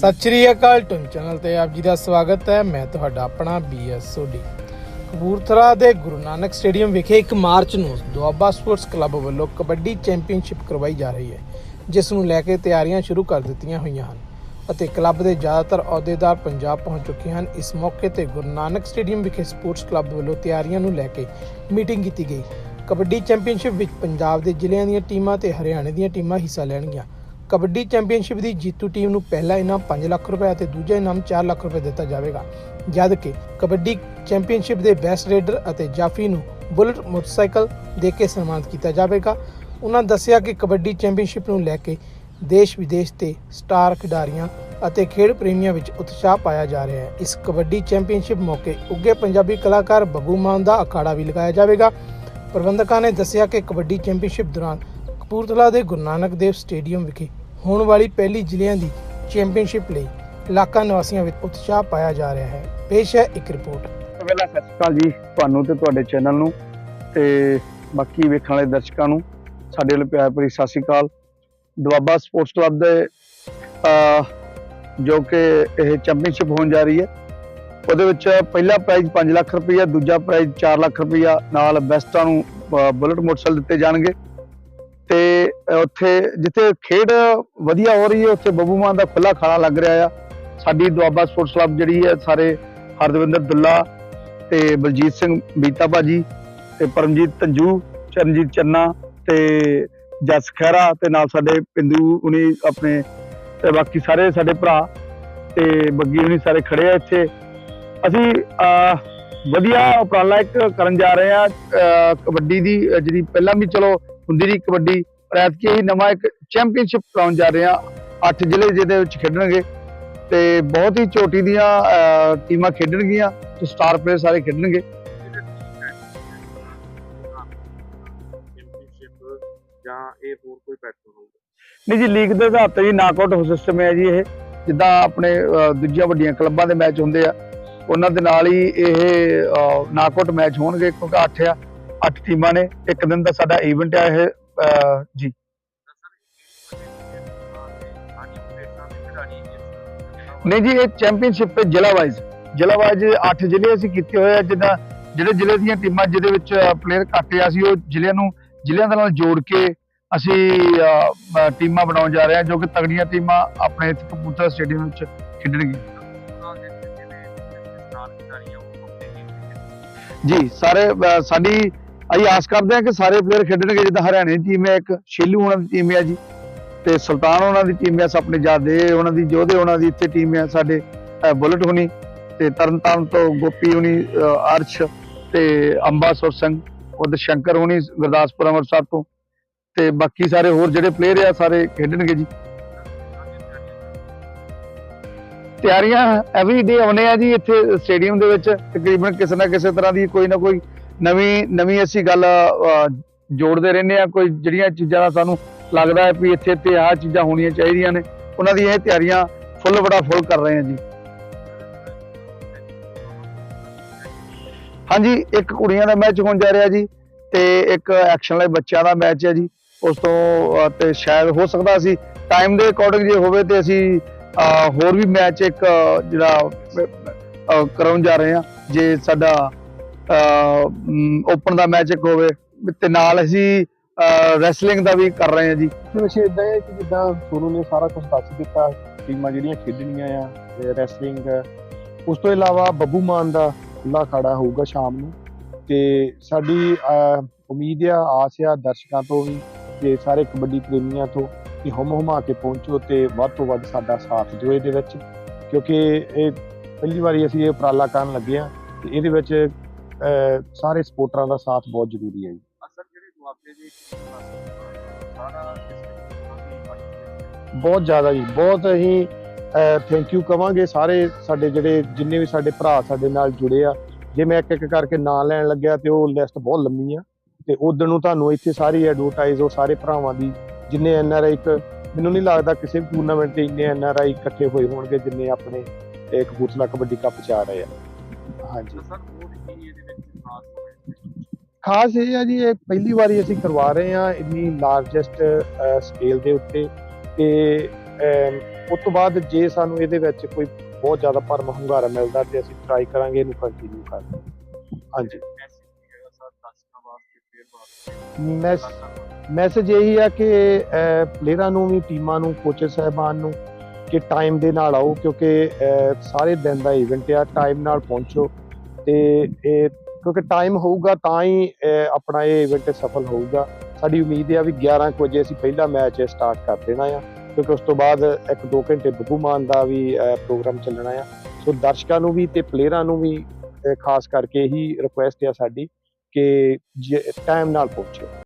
ਸਤਿ ਸ਼੍ਰੀ ਅਕਾਲ ਟੁਨ ਚੈਨਲ ਤੇ ਆਪ ਜੀ ਦਾ ਸਵਾਗਤ ਹੈ। ਮੈਂ ਤੁਹਾਡਾ ਆਪਣਾ ਬੀਐਸ ਸੋਢੀ ਕਪੂਰਥਲਾ ਦੇ ਗੁਰੂ ਨਾਨਕ ਸਟੇਡੀਅਮ ਵਿਖੇ 1 ਮਾਰਚ ਨੂੰ ਦੁਆਬਾ ਸਪੋਰਟਸ ਕਲੱਬ ਵੱਲੋਂ ਕਬੱਡੀ ਚੈਂਪੀਅਨਸ਼ਿਪ ਕਰਵਾਈ ਜਾ ਰਹੀ ਹੈ, ਜਿਸ ਨੂੰ ਲੈ ਕੇ ਤਿਆਰੀਆਂ ਸ਼ੁਰੂ ਕਰ ਦਿੱਤੀਆਂ ਹੋਈਆਂ ਹਨ ਅਤੇ ਕਲੱਬ ਦੇ ਜ਼ਿਆਦਾਤਰ ਅਹੁਦੇਦਾਰ ਪੰਜਾਬ ਪਹੁੰਚ ਚੁੱਕੇ ਹਨ। ਇਸ ਮੌਕੇ ਤੇ ਗੁਰੂ ਨਾਨਕ ਸਟੇਡੀਅਮ ਵਿਖੇ ਸਪੋਰਟਸ ਕਲੱਬ ਵੱਲੋਂ ਤਿਆਰੀਆਂ ਨੂੰ ਲੈ ਕੇ ਮੀਟਿੰਗ ਕੀਤੀ ਗਈ। ਕਬੱਡੀ ਚੈਂਪੀਅਨਸ਼ਿਪ ਵਿੱਚ ਪੰਜਾਬ ਦੇ ਜ਼ਿਲ੍ਹਿਆਂ ਦੀਆਂ ਟੀਮਾਂ ਤੇ ਹਰਿਆਣੇ ਦੀਆਂ ਟੀਮਾਂ ਹਿੱਸਾ ਲੈਣਗੀਆਂ। ਕਬੱਡੀ ਚੈਂਪੀਅਨਸ਼ਿਪ ਦੀ ਜੀਤੂ ਟੀਮ ਨੂੰ ਪਹਿਲਾ ਇਨਾਮ 5 ਲੱਖ ਰੁਪਏ ਅਤੇ ਦੂਜਾ ਇਨਾਮ 4 ਲੱਖ ਰੁਪਏ ਦਿੱਤਾ ਜਾਵੇਗਾ। ਜਦ ਕਿ ਕਬੱਡੀ ਚੈਂਪੀਅਨਸ਼ਿਪ ਦੇ ਬੈਸਟ ਰੇਡਰ ਅਤੇ ਜਾਫੀ ਨੂੰ ਬੁਲਟ ਮੋਟਰਸਾਈਕਲ ਦੇ ਕੇ ਸਨਮਾਨਿਤ ਕੀਤਾ ਜਾਵੇਗਾ। ਉਹਨਾਂ ਦੱਸਿਆ ਕਿ ਕਬੱਡੀ ਚੈਂਪੀਅਨਸ਼ਿਪ ਨੂੰ ਲੈ ਕੇ ਦੇਸ਼ ਵਿਦੇਸ਼ ਤੇ ਸਟਾਰ ਖਿਡਾਰੀਆਂ ਅਤੇ ਖੇਡ ਪ੍ਰੇਮੀਆਂ ਵਿੱਚ ਉਤਸ਼ਾਹ ਪਾਇਆ ਜਾ ਰਿਹਾ ਹੈ। ਇਸ ਕਬੱਡੀ ਚੈਂਪੀਅਨਸ਼ਿਪ ਮੌਕੇ ਉੱਗੇ ਪੰਜਾਬੀ ਕਲਾਕਾਰ ਬੱਬੂ ਮਾਨ ਦਾ ਅਖਾੜਾ ਵੀ ਲਗਾਇਆ ਜਾਵੇਗਾ। ਪ੍ਰਬੰਧਕਾਂ ਨੇ ਦੱਸਿਆ ਕਿ ਕਬੱਡੀ ਚੈਂਪੀਅਨਸ਼ਿਪ ਦੌਰਾਨ ਕਪੂਰਥਲਾ ਦੇ ਗੁਰੂ ਨਾਨਕ ਦੇਵ ਸਟੇਡੀਅਮ ਵਿਖੇ ਹੋਣ ਵਾਲੀ ਪਹਿਲੀ ਜ਼ਿਲ੍ਹਿਆਂ ਦੀ ਚੈਂਪੀਅਨਸ਼ਿਪ ਲਈ ਇਲਾਕਾ ਨਿਵਾਸੀਆਂ ਵਿੱਚ ਉਤਸ਼ਾਹ ਪਾਇਆ ਜਾ ਰਿਹਾ ਹੈ। ਪੇਸ਼ ਹੈ ਇੱਕ ਰਿਪੋਰਟ। ਪਹਿਲਾਂ ਸਤਿ ਸ਼੍ਰੀ ਅਕਾਲ ਜੀ ਤੁਹਾਨੂੰ ਤੇ ਤੁਹਾਡੇ ਚੈਨਲ ਨੂੰ ਤੇ ਬਾਕੀ ਵੇਖਣ ਵਾਲੇ ਦਰਸ਼ਕਾਂ ਨੂੰ ਸਾਡੇ ਲਈ ਪਿਆਰ ਭਰੀ ਸਤਿ ਸ਼੍ਰੀ ਅਕਾਲ। ਦੁਆਬਾ ਸਪੋਰਟਸ ਕਲੱਬ ਦੇ ਜੋ ਕਿ ਇਹ ਚੈਂਪੀਅਨਸ਼ਿਪ ਹੋਣ ਜਾ ਰਹੀ ਹੈ ਉਹਦੇ ਵਿੱਚ ਪਹਿਲਾ ਪ੍ਰਾਈਜ਼ 5 ਲੱਖ ਰੁਪਈਆ ਦੂਜਾ ਪ੍ਰਾਈਜ਼ 4 ਲੱਖ ਰੁਪਈਆ ਨਾਲ ਬੈਸਟਾਂ ਨੂੰ ਅਹ, ਬੁਲਟ ਮੋਟਰਸਾਈਕਲ ਦਿੱਤੇ ਜਾਣਗੇ। ਤੇ ਉੱਥੇ ਜਿੱਥੇ ਖੇਡ ਵਧੀਆ ਹੋ ਰਹੀ ਹੈ, ਉੱਥੇ ਬੱਬੂ ਮਾਨ ਦਾ ਖੁੱਲਾ ਖਾਣਾ ਲੱਗ ਰਿਹਾ ਆ। ਸਾਡੀ ਦੁਆਬਾ ਸਪੋਰਟਸ ਕਲੱਬ ਜਿਹੜੀ ਹੈ, ਸਾਰੇ ਹਰਦਵਿੰਦਰ ਦੁੱਲਾ ਤੇ ਬਲਜੀਤ ਸਿੰਘ ਬੀਤਾ ਭਾਜੀ ਤੇ ਪਰਮਜੀਤ ਤੰਜੂ, ਚਰਨਜੀਤ ਚੰਨਾ ਤੇ ਜਸ ਖਹਿਰਾ ਤੇ ਨਾਲ ਸਾਡੇ ਪਿੰਦੂ ਉਨੀ ਆਪਣੇ ਤੇ ਬਾਕੀ ਸਾਰੇ ਸਾਡੇ ਭਰਾ ਤੇ ਬੱਗੀ ਉਨੀ ਸਾਰੇ ਖੜੇ ਆ ਇੱਥੇ। ਅਸੀਂ ਵਧੀਆ ਉਪਰਾਲਾ ਇੱਕ ਕਰਨ ਜਾ ਰਹੇ ਆ ਕਬੱਡੀ ਦੀ, ਜਿਹੜੀ ਪਹਿਲਾਂ ਵੀ ਚਲੋ ਹੁੰਦੀ ਰਹੀ ਕਬੱਡੀ ਐਤਕੀ ਅਸੀਂ ਨਵਾਂ ਇੱਕ ਚੈਂਪੀਅਨਸ਼ਿਪ ਕਰਾਉਣ ਜਾ ਰਹੇ ਆ ਅੱਠ ਜ਼ਿਲ੍ਹੇ ਜਿਹਦੇ ਵਿੱਚ ਖੇਡਣਗੇ ਤੇ ਬਹੁਤ ਹੀ ਚੋਟੀ ਦੀਆਂ ਟੀਮਾਂ ਖੇਡਣਗੀਆਂ ਤੇ ਸਟਾਰ ਪਲੇਅਰ ਸਾਰੇ ਖੇਡਣਗੇ। ਚੈਂਪੀਅਨਸ਼ਿਪ ਜਾਂ ਇਹ ਹੋਰ ਕੋਈ ਪੈਟਰਨ ਹੋਊਗਾ? ਨਹੀਂ ਜੀ ਲੀਗ ਦੇ ਆਧਾਰ ਤੇ ਜੀ ਨਾਕਆਊਟ ਹੋ ਸਿਸਟਮ ਹੈ ਜੀ ਇਹ। ਜਿੱਦਾਂ ਆਪਣੇ ਦੂਜੀਆਂ ਵੱਡੀਆਂ ਕਲੱਬਾਂ ਦੇ ਮੈਚ ਹੁੰਦੇ ਆ ਉਹਨਾਂ ਦੇ ਨਾਲ ਹੀ ਇਹ ਨਾਕਆਊਟ ਮੈਚ ਹੋਣਗੇ ਕਿਉਂਕਿ 8 ਆ 8 ਟੀਮਾਂ ਨੇ। ਇੱਕ ਦਿਨ ਦਾ ਸਾਡਾ ਇਵੈਂਟ ਆ ਇਹ। ਜੀ। ਨਹੀਂ ਜੀ ਇਹ ਚੈਂਪੀਅਨਸ਼ਿਪ ਤੇ ਜ਼ਿਲ੍ਹਾ ਵਾਈਜ਼ ਜ਼ਿਲ੍ਹਾ ਵਾਈਜ਼ 8 ਜ਼ਿਲ੍ਹੇ ਅਸੀਂ ਕੀਤੇ ਹੋਏ ਆ ਜਿੱਦਾਂ ਜਿਹੜੇ ਜ਼ਿਲ੍ਹੇ ਦੀਆਂ ਟੀਮਾਂ ਜਿਹਦੇ ਵਿੱਚ ਪਲੇਅਰ ਘੱਟ ਆ ਅਸੀਂ ਉਹ ਜ਼ਿਲ੍ਹਿਆਂ ਨੂੰ ਜ਼ਿਲ੍ਹਿਆਂ ਦੇ ਨਾਲ ਜੋੜ ਕੇ ਅਸੀਂ ਟੀਮਾਂ ਬਣਾਉਣ ਜਾ ਰਹੇ ਹਾਂ ਜੋ ਕਿ ਤਗੜੀਆਂ ਟੀਮਾਂ ਆਪਣੇ ਇੱਥੇ ਕਪੂਰਥਲਾ ਸਟੇਡੀਅਮ ਵਿੱਚ ਖੇਡਣਗੀਆਂ। ਜੀ ਸਾਰੇ ਸਾਡੀ ਅਸੀਂ ਆਸ ਕਰਦੇ ਹਾਂ ਕਿ ਸਾਰੇ ਪਲੇਅਰ ਖੇਡਣਗੇ, ਜਿੱਦਾਂ ਹਰਿਆਣੇ ਦੀ ਟੀਮ ਹੈ, ਇੱਕ ਸ਼ੇਲੂ ਉਹਨਾਂ ਦੀ ਟੀਮ ਹੈ ਜੀ, ਤੇ ਸੁਲਤਾਨ ਉਹਨਾਂ ਦੀ ਟੀਮ ਹੈ ਆਪਣੇ ਜਾਦੇ ਉਹਨਾਂ ਦੀ, ਜੋਧੇ ਉਹਨਾਂ ਦੀ ਇੱਥੇ ਟੀਮ ਹੈ ਸਾਡੇ ਬੁਲਟ ਹੁਣੀ, ਤੇ ਤਰਨਤਾਰਨ ਤੋਂ ਗੋਪੀ ਹੁਣੀ ਅਰਸ਼ ਤੇ ਅੰਬਾ ਸਿੰਘ ਉਦ ਸ਼ੰਕਰ ਹੁਣੀ ਗੁਰਦਾਸਪੁਰ ਅੰਮ੍ਰਿਤਸਰ ਤੋਂ, ਤੇ ਬਾਕੀ ਸਾਰੇ ਹੋਰ ਜਿਹੜੇ ਪਲੇਅਰ ਆ, ਸਾਰੇ ਖੇਡਣਗੇ ਜੀ। ਤਿਆਰੀਆਂ ਐਵਰੀ ਡੇ ਆਉਨੇ ਆ ਜੀ ਇੱਥੇ ਸਟੇਡੀਅਮ ਦੇ ਵਿੱਚ, ਤਕਰੀਬਨ ਕਿਸੇ ਨਾ ਕਿਸੇ ਤਰ੍ਹਾਂ ਦੀ ਕੋਈ ਨਾ ਕੋਈ ਨਵੀਂ ਨਵੀਂ ਅਸੀਂ ਗੱਲ ਜੋੜਦੇ ਰਹਿੰਦੇ ਆ ਕੋਈ ਜਿਹੜੀਆਂ ਚੀਜ਼ਾਂ ਦਾ ਸਾਨੂੰ ਲੱਗਦਾ ਹੈ ਵੀ ਇੱਥੇ ਤੇ ਆਹ ਚੀਜ਼ਾਂ ਹੋਣੀਆਂ ਚਾਹੀਦੀਆਂ ਨੇ, ਉਹਨਾਂ ਦੀ ਇਹ ਤਿਆਰੀਆਂ ਫੁੱਲ ਬੜਾ ਫੁੱਲ ਕਰ ਰਹੇ ਆ ਜੀ। ਹਾਂਜੀ, ਇੱਕ ਕੁੜੀਆਂ ਦਾ ਮੈਚ ਹੋਣ ਜਾ ਰਿਹਾ ਜੀ ਤੇ ਇੱਕ ਐਕਸ਼ਨ ਲਈ ਬੱਚਿਆਂ ਦਾ ਮੈਚ ਹੈ ਜੀ। ਉਸ ਤੋਂ ਤੇ ਸ਼ਾਇਦ ਹੋ ਸਕਦਾ ਅਸੀਂ ਟਾਈਮ ਦੇ ਅਕੋਰਡਿੰਗ ਜੇ ਹੋਵੇ ਤੇ ਅਸੀਂ ਹੋਰ ਵੀ ਮੈਚ ਇੱਕ ਜਿਹੜਾ ਕਰਾਉਣ ਜਾ ਰਹੇ ਹਾਂ। ਜੇ ਸਾਡਾ ਓਪਨ ਦਾ ਮੈਚ ਇੱਕ ਹੋਵੇ, ਤੇ ਨਾਲ ਅਸੀਂ ਰੈਸਲਿੰਗ ਦਾ ਵੀ ਕਰ ਰਹੇ ਹਾਂ ਜੀ। ਵਿੱਚ ਇਦਾਂ ਹੈ ਕਿ ਜਿੱਦਾਂ ਸੋਨੂ ਨੇ ਸਾਰਾ ਕੁਝ ਦੱਸ ਦਿੱਤਾ, ਟੀਮਾਂ ਜਿਹੜੀਆਂ ਖੇਡਣੀਆਂ ਆ ਰੈਸਲਿੰਗ ਉਸ ਤੋਂ ਇਲਾਵਾ ਬੱਬੂ ਮਾਨ ਦਾ ਖੁੱਲਾ ਅਖਾੜਾ ਹੋਊਗਾ ਸ਼ਾਮ ਨੂੰ, ਤੇ ਸਾਡੀ ਉਮੀਦ ਆ, ਆਸ ਆ ਦਰਸ਼ਕਾਂ ਤੋਂ ਵੀ, ਤੇ ਸਾਰੇ ਕਬੱਡੀ ਪ੍ਰੇਮੀਆਂ ਤੋਂ ਕਿ ਹਮ ਹਮਾ ਕੇ ਪਹੁੰਚੋ ਤੇ ਵੱਧ ਤੋਂ ਵੱਧ ਸਾਡਾ ਸਾਥ ਦਿਓ ਇਹਦੇ ਵਿੱਚ, ਕਿਉਂਕਿ ਇਹ ਪਹਿਲੀ ਵਾਰੀ ਅਸੀਂ ਇਹ ਉਪਰਾਲਾ ਕਰਨ ਲੱਗੇ ਆ ਤੇ ਇਹਦੇ ਵਿੱਚ ਸਾਰੇ ਸਪੋਰਟਰਾਂ ਦਾ ਸਾਥ ਬਹੁਤ ਜ਼ਰੂਰੀ ਹੈ ਜੀ। ਅਸਰ ਜਿਹੜੇ ਦੁਆਬੇ ਦੇ ਸਾਰਾ ਇਸ ਬਹੁਤ ਜ਼ਿਆਦਾ ਜੀ ਬਹੁਤ ਅਸੀਂ ਥੈਂਕ ਯੂ ਕਵਾਂਗੇ ਸਾਰੇ ਸਾਡੇ ਜਿਹੜੇ ਜਿੰਨੇ ਵੀ ਸਾਡੇ ਭਰਾ ਸਾਡੇ ਨਾਲ ਜੁੜੇ ਆ। ਜੇ ਮੈਂ ਇੱਕ ਇੱਕ ਕਰਕੇ ਨਾਂ ਲੈਣ ਲੱਗਿਆ ਤੇ ਉਹ ਲਿਸਟ ਬਹੁਤ ਲੰਮੀ ਆ। ਤੇ ਉਦੋਂ ਨੂੰ ਤੁਹਾਨੂੰ ਇੱਥੇ ਸਾਰੀ ਐਡਵਰਟਾਈਜ਼ ਉਹ ਸਾਰੇ ਭਰਾਵਾਂ ਦੀ ਜਿੰਨੇ ਐਨ ਆਰ ਆਈ ਮੈਨੂੰ ਨਹੀਂ ਲੱਗਦਾ ਕਿਸੇ ਵੀ ਟੂਰਨਾਮੈਂਟ ਤੇ ਇੰਨੇ ਐਨ ਆਰ ਆਈ ਇਕੱਠੇ ਹੋਏ ਹੋਣਗੇ ਜਿੰਨੇ ਆਪਣੇ ਕਪੂਰਥਲਾ ਕਬੱਡੀ ਕੱਪ ਚ ਆ ਰਹੇ ਆ। ਹਾਂਜੀ। ਸਰ ਹੋਰ ਕੀ ਇਹਦੇ ਵਿੱਚ ਖਾਸ ਇਹ ਆ ਜੀ ਇਹ ਪਹਿਲੀ ਵਾਰੀ ਅਸੀਂ ਕਰਵਾ ਰਹੇ ਹਾਂ ਇੰਨੀ ਲਾਰਜੈਸਟ ਸਕੇਲ ਦੇ ਉੱਤੇ ਤੇ ਉਸ ਤੋਂ ਬਾਅਦ ਜੇ ਸਾਨੂੰ ਇਹਦੇ ਵਿੱਚ ਕੋਈ ਬਹੁਤ ਜ਼ਿਆਦਾ ਭਰਮ ਹੁੰਗਾਰਾ ਮਿਲਦਾ ਤੇ ਅਸੀਂ ਟਰਾਈ ਕਰਾਂਗੇ ਇਹਨੂੰ ਕੰਟੀਨਿਊ ਕਰਨਾ ਹਾਂਜੀ। ਮੈਸੇਜ ਇਹੀ ਆ ਕਿ ਪਲੇਅਰਾਂ ਨੂੰ ਵੀ ਟੀਮਾਂ ਨੂੰ ਕੋਚਸ ਸਾਹਿਬਾਨ ਨੂੰ ਕਿ ਟਾਈਮ ਦੇ ਨਾਲ ਆਓ ਕਿਉਂਕਿ ਸਾਰੇ ਦਿਨ ਦਾ ਇਵੈਂਟ ਆ ਟਾਈਮ ਨਾਲ ਪਹੁੰਚੋ। ਤੇ ਇਹ ਕਿਉਂਕਿ ਟਾਈਮ ਹੋਊਗਾ ਤਾਂ ਹੀ ਆਪਣਾ ਇਹ ਇਵੈਂਟ ਸਫਲ ਹੋਊਗਾ। ਸਾਡੀ ਉਮੀਦ ਹੈ ਵੀ 11 ਕੁ ਵਜੇ ਅਸੀਂ ਪਹਿਲਾ ਮੈਚ ਸਟਾਰਟ ਕਰ ਦੇਣਾ ਆ, ਕਿਉਂਕਿ ਉਸ ਤੋਂ ਬਾਅਦ ਇੱਕ ਦੋ ਘੰਟੇ ਬੱਬੂ ਮਾਨ ਦਾ ਵੀ ਪ੍ਰੋਗਰਾਮ ਚੱਲਣਾ ਆ। ਸੋ ਦਰਸ਼ਕਾਂ ਨੂੰ ਵੀ ਤੇ ਪਲੇਅਰਾਂ ਨੂੰ ਵੀ ਖਾਸ ਕਰਕੇ ਹੀ ਰਿਕੁਐਸਟ ਆ ਸਾਡੀ ਕਿ ਟਾਈਮ ਨਾਲ ਪਹੁੰਚੇ।